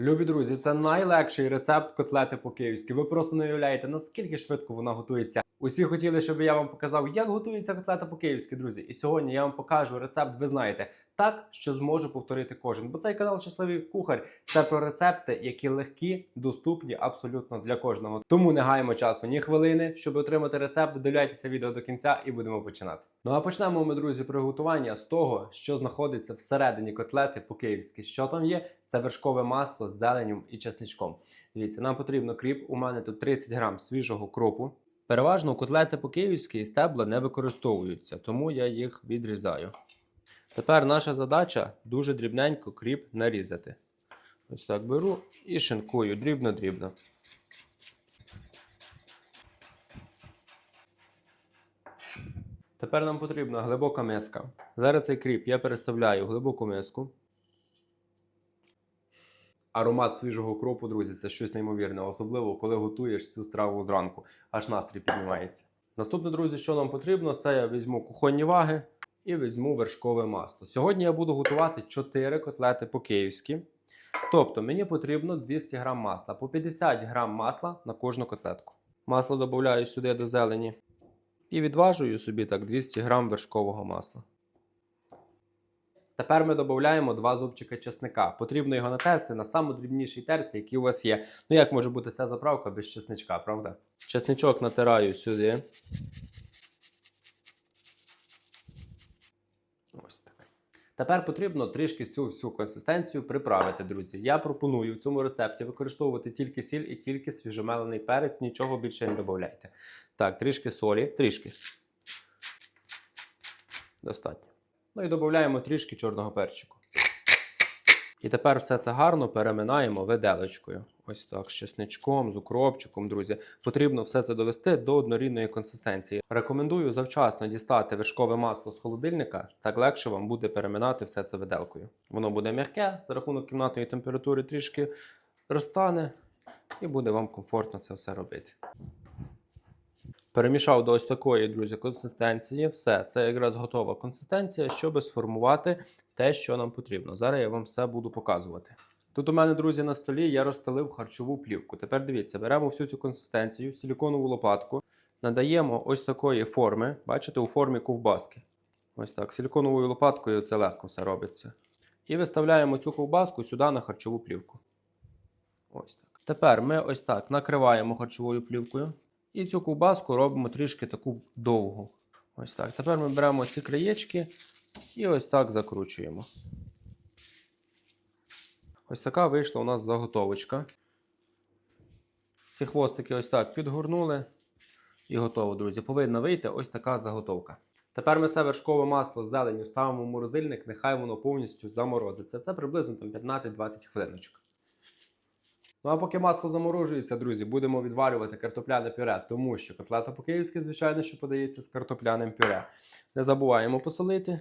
Любі друзі, це найлегший рецепт котлети по-київськи. Ви просто не уявляєте, наскільки швидко вона готується. Усі хотіли, щоб я вам показав, як готується котлета по-київськи, друзі. І сьогодні я вам покажу рецепт, ви знаєте, так, що зможе повторити кожен. Бо цей канал Щасливий кухар це про рецепти, які легкі, доступні абсолютно для кожного. Тому не гаємо часу ні хвилини, щоб отримати рецепт. Додивляйтеся відео до кінця і будемо починати. Ну а почнемо ми, друзі, приготування з того, що знаходиться всередині котлети по-київськи. Що там є? Це вершкове масло з зеленням і чесничком. Дивіться, нам потрібно кріп. У мене тут 30 грам свіжого кропу. Переважно котлети по-київськи і стебла не використовуються, тому я їх відрізаю. Тепер наша задача дуже дрібненько кріп нарізати. Ось так беру і шинкую дрібно-дрібно. Тепер нам потрібна глибока миска. Зараз цей кріп я переставляю в глибоку миску. Аромат свіжого кропу, друзі, це щось неймовірне, особливо коли готуєш цю страву зранку, аж настрій піднімається. Наступне, друзі, що нам потрібно, це я візьму кухонні ваги і візьму вершкове масло. Сьогодні я буду готувати 4 котлети по-київськи. Тобто мені потрібно 200 г масла, по 50 г масла на кожну котлетку. Масло додаю сюди до зелені і відважую собі так 200 г вершкового масла. Тепер ми додаємо два зубчика чесника. Потрібно його натерти на найдрібнішій терці, який у вас є. Ну як може бути ця заправка без чесничка, правда? Чесничок натираю сюди. Ось так. Тепер потрібно трішки цю всю консистенцію приправити, друзі. Я пропоную в цьому рецепті використовувати тільки сіль і тільки свіжомелений перець, нічого більше не додавайте. Так, трішки солі, трішки. Достатньо. Ну і додаємо трішки чорного перчику. І тепер все це гарно переминаємо виделочкою. Ось так, з чесничком, з укропчиком, друзі. Потрібно все це довести до однорідної консистенції. Рекомендую завчасно дістати вершкове масло з холодильника, так легше вам буде переминати все це виделкою. Воно буде м'яке, за рахунок кімнатної температури трішки розтане, і буде вам комфортно це все робити. Перемішав до ось такої, друзі, консистенції. Все, це якраз готова консистенція, щоб сформувати те, що нам потрібно. Зараз я вам все буду показувати. Тут у мене, друзі, на столі я розстелив харчову плівку. Тепер дивіться, беремо всю цю консистенцію, силіконову лопатку, надаємо ось такої форми, бачите, у формі ковбаски. Ось так, силіконовою лопаткою це легко все робиться. І виставляємо цю ковбаску сюди на харчову плівку. Ось так. Тепер ми ось так накриваємо харчовою плівкою. І цю ковбаску робимо трішки таку довгу. Ось так. Тепер ми беремо ці краєчки і ось так закручуємо. Ось така вийшла у нас заготовочка. Ці хвостики ось так підгорнули. І готово, друзі. Повинна вийти ось така заготовка. Тепер ми це вершкове масло з зеленню ставимо в морозильник, нехай воно повністю заморозиться. Це приблизно там 15-20 хвилиночок. Ну а поки масло заморожується, друзі, будемо відварювати картопляне пюре, тому що котлета по-київськи, звичайно, що подається з картопляним пюре. Не забуваємо посолити.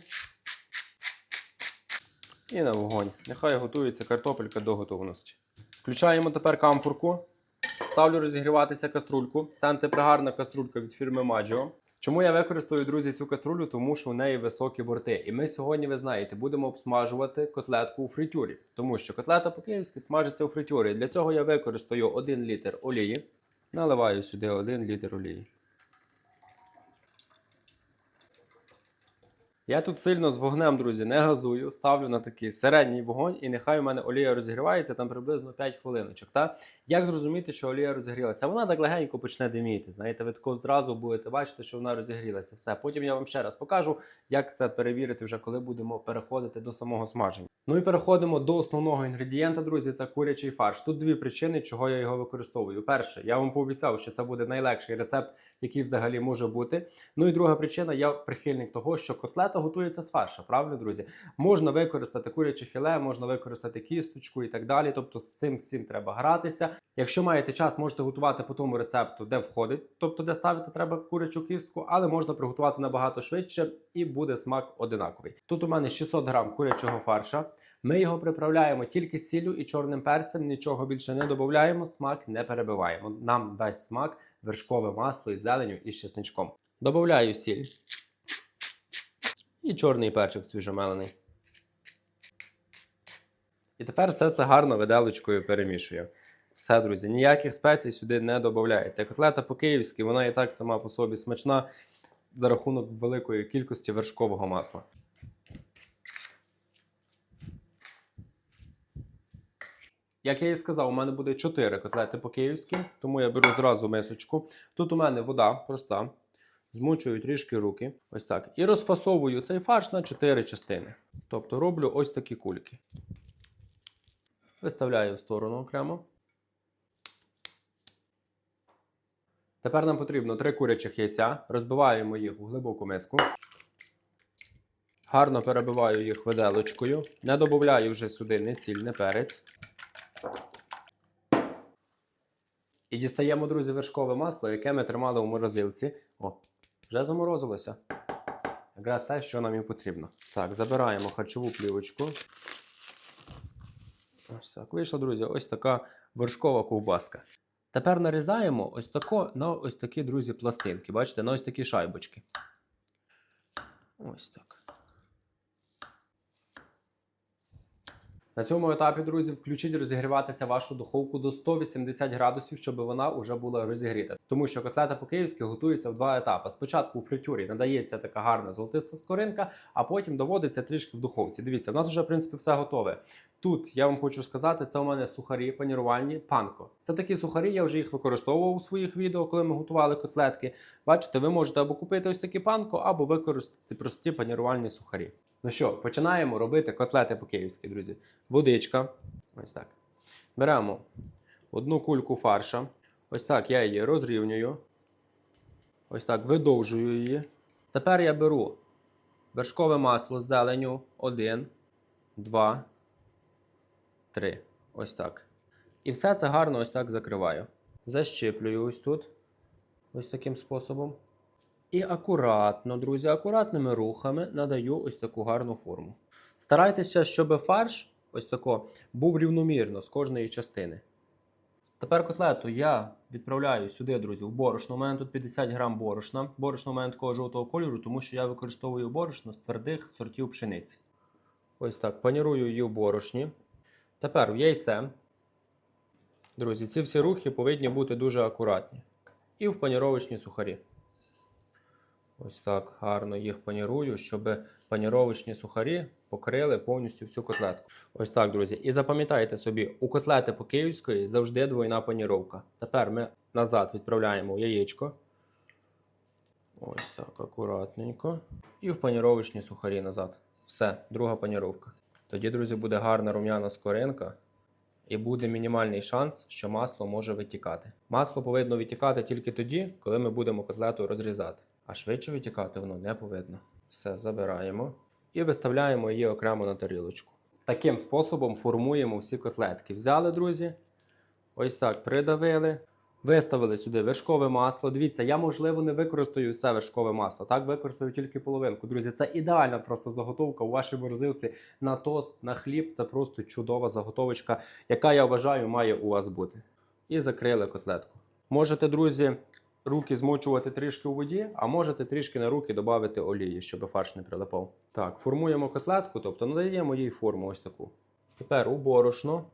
І на вогонь. Нехай готується картопелька до готовності. Включаємо тепер камфорку. Ставлю розігріватися каструльку. Це антипригарна каструлька від фірми Maggio. Чому я використовую, друзі, цю каструлю? Тому що у неї високі борти. І ми сьогодні, ви знаєте, будемо обсмажувати котлетку у фритюрі. Тому що котлета по-київськи смажиться у фритюрі. Для цього я використаю 1 літр олії. Наливаю сюди 1 літр олії. Я тут сильно з вогнем, друзі, не газую, ставлю на такий середній вогонь, і нехай у мене олія розігрівається там приблизно 5 хвилиночок. Та? Як зрозуміти, що олія розігрілася? Вона так легенько почне диміти. Знаєте, ви тако зразу будете бачити, що вона розігрілася. Все. Потім я вам ще раз покажу, як це перевірити, вже коли будемо переходити до самого смаження. Ну і переходимо до основного інгредієнта, друзі, це курячий фарш. Тут дві причини, чого я його використовую. Перше, я вам пообіцяв, що це буде найлегший рецепт, який взагалі може бути. Ну і друга причина, я прихильник того, що котлета готується з фарша, правильно, друзі? Можна використати куряче філе, можна використати кісточку і так далі. Тобто з цим всім треба гратися. Якщо маєте час, можете готувати по тому рецепту, де входить, тобто де ставити треба курячу кістку, але можна приготувати набагато швидше і буде смак одинаковий. Тут у мене 600 грам курячого фарша. Ми його приправляємо тільки сіллю і чорним перцем, нічого більше не додаємо, смак не перебиваємо. Нам дасть смак вершкове масло із зеленю і з чесничком. Добавляю сіль і чорний перчик свіжомелений. І тепер все це гарно виделочкою перемішую. Все, друзі, ніяких спецій сюди не додаєте. Котлета по-київськи, вона і так сама по собі смачна за рахунок великої кількості вершкового масла. Як я і сказав, у мене буде 4 котлети по-київськи, тому я беру зразу мисочку. Тут у мене вода проста. Змучую трішки руки. Ось так. І розфасовую цей фарш на 4 частини. Тобто роблю ось такі кульки. Виставляю в сторону окремо. Тепер нам потрібно 3 курячих яйця. Розбиваємо їх у глибоку миску. Гарно перебиваю їх виделочкою. Не додаю вже сюди ні сіль, ні перець. І дістаємо, друзі, вершкове масло, яке ми тримали у морозилці. О, вже заморозилося. Якраз те, що нам і потрібно. Так, забираємо харчову плівочку. Ось так. Вийшла, друзі, ось така вершкова ковбаска. Тепер нарізаємо ось тако на ось такі, друзі, пластинки. Бачите, на ось такі шайбочки. Ось так. На цьому етапі, друзі, включіть розігріватися вашу духовку до 180 градусів, щоб вона вже була розігріта. Тому що котлета по-київськи готується в два етапи. Спочатку у фритюрі надається така гарна золотиста скоринка, а потім доводиться трішки в духовці. Дивіться, в нас вже в принципі все готове. Тут я вам хочу сказати, це у мене сухарі панірувальні панко. Це такі сухарі, я вже їх використовував у своїх відео, коли ми готували котлетки. Бачите, ви можете або купити ось такі панко, або використати прості панірувальні сухарі. Ну що, починаємо робити котлети по-київськи, друзі. Водичка. Ось так. Беремо одну кульку фарша. Ось так я її розрівнюю. Ось так видовжую її. Тепер я беру вершкове масло з зеленю. Один, два, три. Ось так. І все це гарно ось так закриваю. Защіплюю ось тут. Ось таким способом. І акуратно, друзі, акуратними рухами надаю ось таку гарну форму. Старайтеся, щоб фарш ось тако був рівномірно з кожної частини. Тепер котлету я відправляю сюди, друзі, в борошно. У мене тут 50 грам борошна. Борошно у мене такого жовтого кольору, тому що я використовую борошно з твердих сортів пшениці. Ось так, панірую її в борошні. Тепер в яйце. Друзі, ці всі рухи повинні бути дуже акуратні. І в паніровочні сухарі. Ось так гарно їх панірую, щоб паніровочні сухарі покрили повністю всю котлетку. Ось так, друзі. І запам'ятайте собі, у котлети по київської завжди двойна паніровка. Тепер ми назад відправляємо яєчко. Ось так, акуратненько. І в паніровочні сухарі назад. Все, друга паніровка. Тоді, друзі, буде гарна рум'яна скоринка. І буде мінімальний шанс, що масло може витікати. Масло повинно витікати тільки тоді, коли ми будемо котлету розрізати. А швидше витікати воно не повинно. Все забираємо і виставляємо її окремо на тарілочку. Таким способом формуємо всі котлетки. Взяли, друзі, ось так придавили. Виставили сюди вершкове масло. Дивіться, я, можливо, не використаю все вершкове масло. Так, використаю тільки половинку. Друзі, це ідеальна просто заготовка у вашій морозилці на тост, на хліб. Це просто чудова заготовочка, яка я вважаю має у вас бути. І закрили котлетку. Можете, друзі, руки змочувати трішки у воді, а можете трішки на руки додати олії, щоб фарш не прилипав. Так, формуємо котлетку, тобто надаємо їй форму ось таку. Тепер у борошно,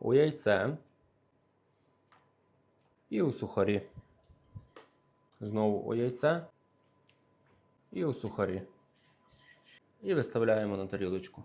у яйце і у сухарі. Знову у яйце і у сухарі. І виставляємо на тарілочку.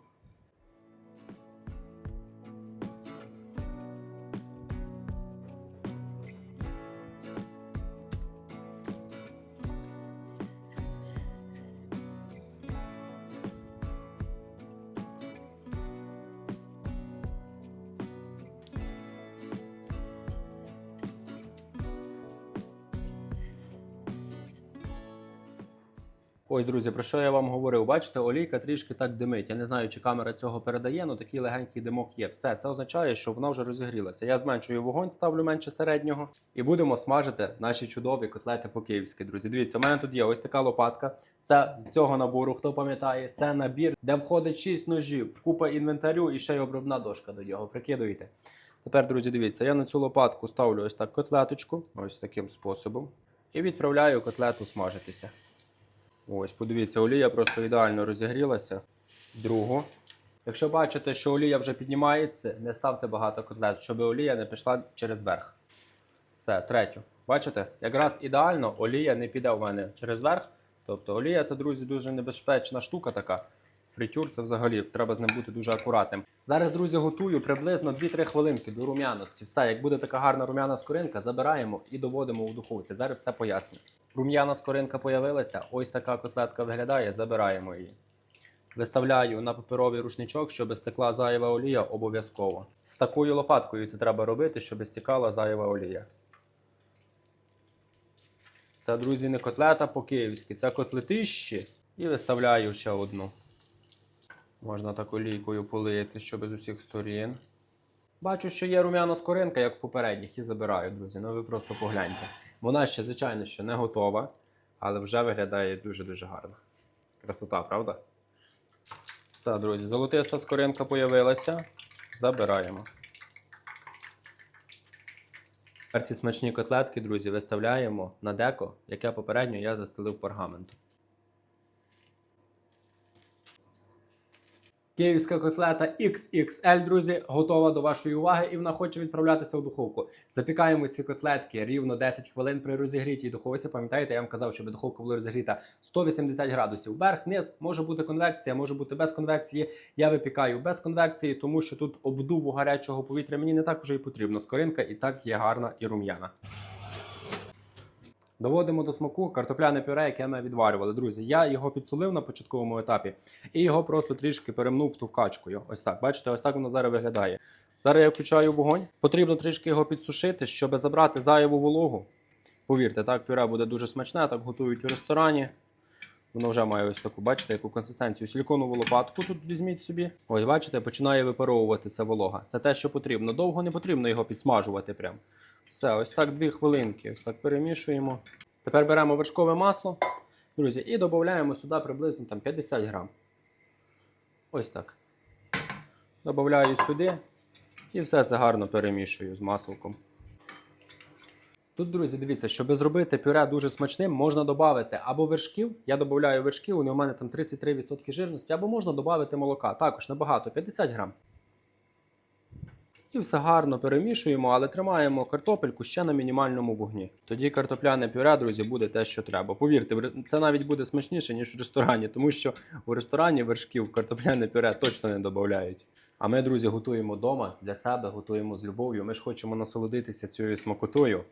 Ось, друзі, про що я вам говорив? Бачите, олійка трішки так димить. Я не знаю, чи камера цього передає, але такий легенький димок є. Все, це означає, що вона вже розігрілася. Я зменшую вогонь, ставлю менше середнього, і будемо смажити наші чудові котлети по-київськи. Друзі, дивіться, у мене тут є ось така лопатка. Це з цього набору, хто пам'ятає, це набір, де входить 6 ножів, купа інвентарю і ще й обробна дошка до нього. Прикидуйте. Тепер, друзі, дивіться, я на цю лопатку ставлю ось так котлеточку, ось таким способом, і відправляю котлету смажитися. Ось, подивіться, олія просто ідеально розігрілася. Другу Якщо бачите, що олія вже піднімається, не ставте багато котлет, щоб олія не пішла через верх. Все, третю. Бачите, якраз ідеально олія не піде у мене через верх. Тобто олія це, друзі, дуже небезпечна штука така. Фритюр це взагалі треба з ним бути дуже акуратним. Зараз, друзі, готую приблизно 2-3 хвилинки до рум'яності. Все, як буде така гарна рум'яна скоринка, забираємо і доводимо у духовці. Зараз все поясню. Рум'яна скоринка появилася, ось така котлетка виглядає, забираємо її. Виставляю на паперовий рушничок, щоб стекла зайва олія обов'язково. З такою лопаткою це треба робити, щоб стікала зайва олія. Це, друзі, не котлета по-київськи, це котлетищі. І виставляю ще одну. Можна так олійкою полити, щоб з усіх сторін. Бачу, що є рум'яна скоринка, як в попередніх, і забираю, друзі. Ну ви просто погляньте. Вона ще, звичайно, ще не готова, але вже виглядає дуже-дуже гарно. Красота, правда? Все, друзі, золотиста скоринка появилася. Забираємо. Перці ці смачні котлетки, друзі, виставляємо на деко, яке попередньо я застелив пергаментом. Київська котлета XXL, друзі, готова до вашої уваги і вона хоче відправлятися в духовку. Запікаємо ці котлетки рівно 10 хвилин при розігрітій духовці. Пам'ятаєте, я вам казав, щоб духовка була розігріта 180 градусів. Верх, низ, може бути конвекція, може бути без конвекції. Я випікаю без конвекції, тому що тут обдуву гарячого повітря мені не так уже і потрібно. Скоринка і так є гарна і рум'яна. Доводимо до смаку картопляне пюре, яке ми відварювали. Друзі, я його підсолив на початковому етапі і його просто трішки перемнув товкачкою. Ось так. Бачите, ось так воно зараз виглядає. Зараз я включаю вогонь. Потрібно трішки його підсушити, щоб забрати зайву вологу. Повірте, так, пюре буде дуже смачне, так готують у ресторані. Воно вже має ось таку, бачите, яку консистенцію. Силіконову лопатку тут візьміть собі. Ось, бачите, починає випаровуватися волога. Це те, що потрібно. Довго не потрібно його підсмажувати прям. Все, ось так дві хвилинки. Ось так перемішуємо. Тепер беремо вершкове масло, друзі, і додаємо сюди приблизно там 50 грам. Ось так. Добавляю сюди і все це гарно перемішую з маслом. Тут, друзі, дивіться, щоб зробити пюре дуже смачним, можна додати або вершків. Я додаю вершків, вони у мене там 33% жирності, або можна додати молока. Також небагато, 50 грам. І все гарно перемішуємо, але тримаємо картопельку ще на мінімальному вогні. Тоді картопляне пюре, друзі, буде те, що треба. Повірте, це навіть буде смачніше, ніж в ресторані, тому що у ресторані вершків картопляне пюре точно не додають. А ми, друзі, готуємо вдома для себе, готуємо з любов'ю. Ми ж хочемо насолодитися цією смакотою.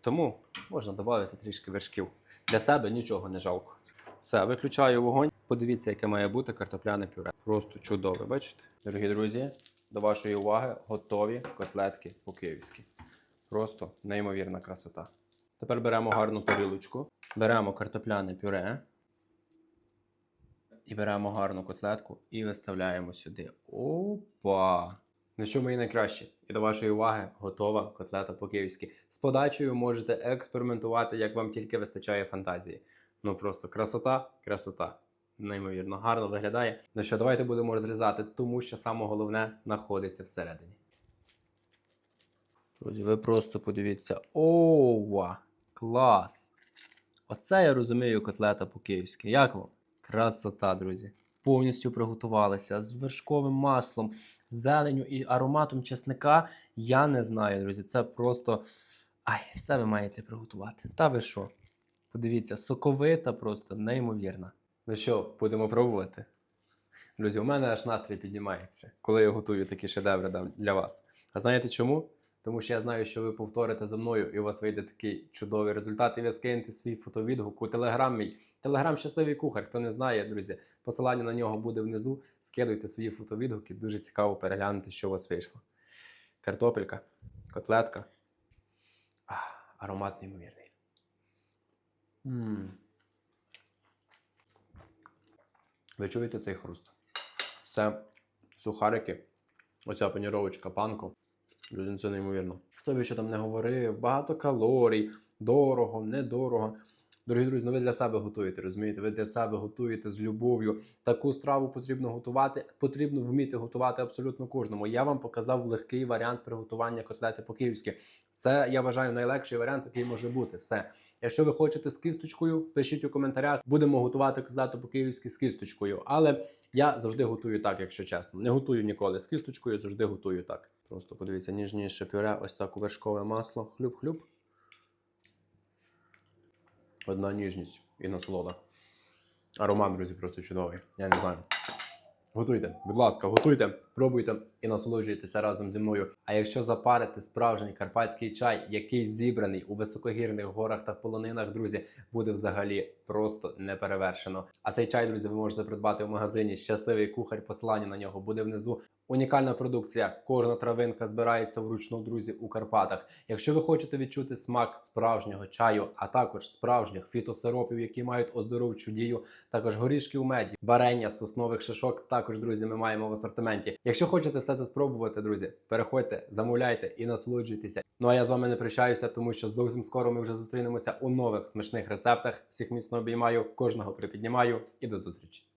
Тому можна додати трішки вершків. Для себе нічого не жалко. Все, виключаю вогонь. Подивіться, яке має бути картопляне пюре. Просто чудове, бачите? Дорогі друзі, до вашої уваги готові котлетки по-київськи. Просто неймовірна красота. Тепер беремо гарну тарілочку, беремо картопляне пюре. І беремо гарну котлетку і виставляємо сюди. Опа! Ну що мої найкраще? І до вашої уваги готова котлета по-київськи. З подачею можете експериментувати, як вам тільки вистачає фантазії. Ну просто красота, красота. Неймовірно гарно виглядає. Ну що, давайте будемо розрізати, тому що саме головне знаходиться всередині. Друзі, ви просто подивіться. Ова! Клас! Оце я розумію котлета по-київськи. Як вам? Красота, друзі. Повністю приготувалися з вершковим маслом, зеленю і ароматом чесника. Я не знаю, друзі. Це просто. Ай, це ви маєте приготувати. Та ви що? Подивіться, соковита, просто неймовірна. Ну що, будемо пробувати? Друзі, у мене аж настрій піднімається, коли я готую такі шедеври для вас. А знаєте чому? Тому що я знаю, що ви повторите за мною, і у вас вийде такий чудовий результат, і ви скинете свій фотовідгук у телеграм мій. Телеграм щасливий кухар. Хто не знає, друзі, посилання на нього буде внизу. Скидуйте свої фотовідгуки. Дуже цікаво переглянути, що у вас вийшло. Картопелька, котлетка. А, аромат неймовірний. М. Ви чуєте цей хруст? Це сухарики, оця паніровочка панко. Друзі, це неймовірно. Хто би що там не говорив, багато калорій, дорого, недорого. Дорогі друзі, ну ви для себе готуєте, розумієте? Ви для себе готуєте з любов'ю. Таку страву потрібно готувати. Потрібно вміти готувати абсолютно кожному. Я вам показав легкий варіант приготування котлети по-київськи. Це я вважаю найлегший варіант, який може бути. Все. Якщо ви хочете з кісточкою, пишіть у коментарях. Будемо готувати котлету по-київськи з кісточкою. Але я завжди готую так, якщо чесно. Не готую ніколи з кісточкою, завжди готую так. Просто подивіться, ніжніше пюре, ось так вершкове масло. Хлюб-хлюб. Одна ніжність і насолода. Аромат, друзі, просто чудовий. Я не знаю. Готуйте, будь ласка, готуйте, пробуйте і насолоджуйтеся разом зі мною. А якщо запарити справжній карпатський чай, який зібраний у високогірних горах та полонинах, друзі, буде взагалі просто неперевершено. А цей чай, друзі, ви можете придбати в магазині Щасливий кухар. Посилання на нього буде внизу. Унікальна продукція. Кожна травинка збирається вручну, друзі, у Карпатах. Якщо ви хочете відчути смак справжнього чаю, а також справжніх фітосиропів, які мають оздоровчу дію, також горішки у меді, варення соснових шишок. Також, друзі, ми маємо в асортименті. Якщо хочете все це спробувати, друзі, переходьте, замовляйте і насолоджуйтеся. Ну а я з вами не прощаюся, тому що зовсім скоро ми вже зустрінемося у нових смачних рецептах. Всіх міцно обіймаю, кожного припіднімаю і до зустрічі.